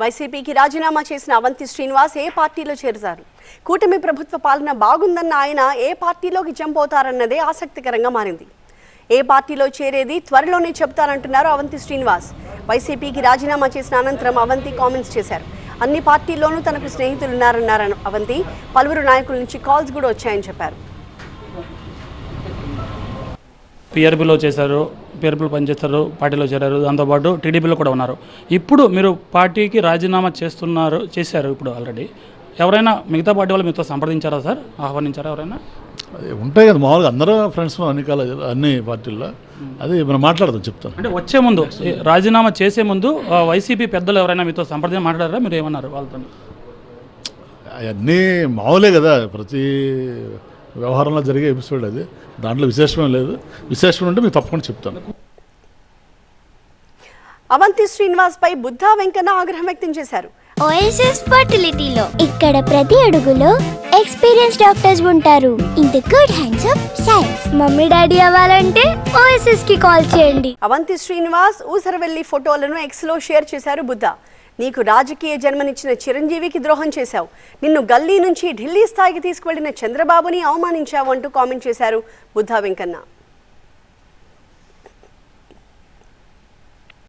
వైసీపీకి రాజీనామా చేసిన అవంతి శ్రీనివాస్ ఏ పార్టీలో చేరుతారు? కూటమి ప్రభుత్వ పాలన బాగుందన్న ఆయన ఏ పార్టీలోకి జంప్ అవుతారన్నదే ఆసక్తికరంగా మారింది. ఏ పార్టీలో చేరేది త్వరలోనే చెబుతారంటున్నారు అవంతి శ్రీనివాస్. వైసీపీకి రాజీనామా చేసిన అనంతరం అవంతి కామెంట్స్ చేశారు. అన్ని పార్టీల్లోనూ తనకు స్నేహితులున్నారన్నారు అవంతి. పలువురు నాయకుల నుంచి కాల్స్ కూడా వచ్చాయని చెప్పారు. పిఆర్బీలో చేశారు పిఆర్బీలో పనిచేస్తారు పార్టీలో చేరారు దాంతోపాటు టీడీపీలో కూడా ఉన్నారు. ఇప్పుడు మీరు పార్టీకి రాజీనామా చేస్తున్నారు చేశారు ఇప్పుడు ఆల్రెడీ ఎవరైనా మిగతా పార్టీ వాళ్ళు మీతో సంప్రదించారా సార్? ఆహ్వానించారా ఎవరైనా? అది ఉంటాయి కదా మామూలుగా అందరూ ఫ్రెండ్స్ అన్ని కాలేజీలు అన్ని పార్టీల్లో. అది మనం మాట్లాడదాం చెప్తాను. అంటే వచ్చే ముందు రాజీనామా చేసే ముందు వైసీపీ పెద్దలు ఎవరైనా మీతో సంప్రదించి మాట్లాడారా? మీరు ఏమన్నారు వాళ్ళతో అవన్నీ మామూలే కదా ప్రతి వ్యవహారంలో జరిగే ఎపిసోడ్ అది. దాంట్లో విశేషమేం లేదు. విశేషం ఉంటే మీకు తప్పకుండా చెప్తాను. అవంతి శ్రీనివాస్ పై బుద్ధా వెంకన్న ఆగ్రహం వ్యక్తం చేశారు. ఓఎస్ఎస్ ఫర్టిలిటీలో ఇక్కడ ప్రతి అడుగులో ఎక్స్పీరియన్స్ డాక్టర్స్ ఉంటారు. In the good hands of science mummy daddy అవ్వాలంటే ఓఎస్ఎస్కి కాల్ చేయండి. అవంతి శ్రీనివాస్ ఊసరవెల్లి ఫోటోలను ఎక్స్లో షేర్ చేశారు బుద్ధ. నీకు రాజకీయ జన్మనిచ్చిన చిరంజీవికి ద్రోహం చేశావు. నిన్ను గల్లీ నుంచి ఢిల్లీ స్థాయికి తీసుకువెళ్ళిన చంద్రబాబుని అవమానించావు అంటూ కామెంట్ చేశారు బుద్ధా వెంకన్న.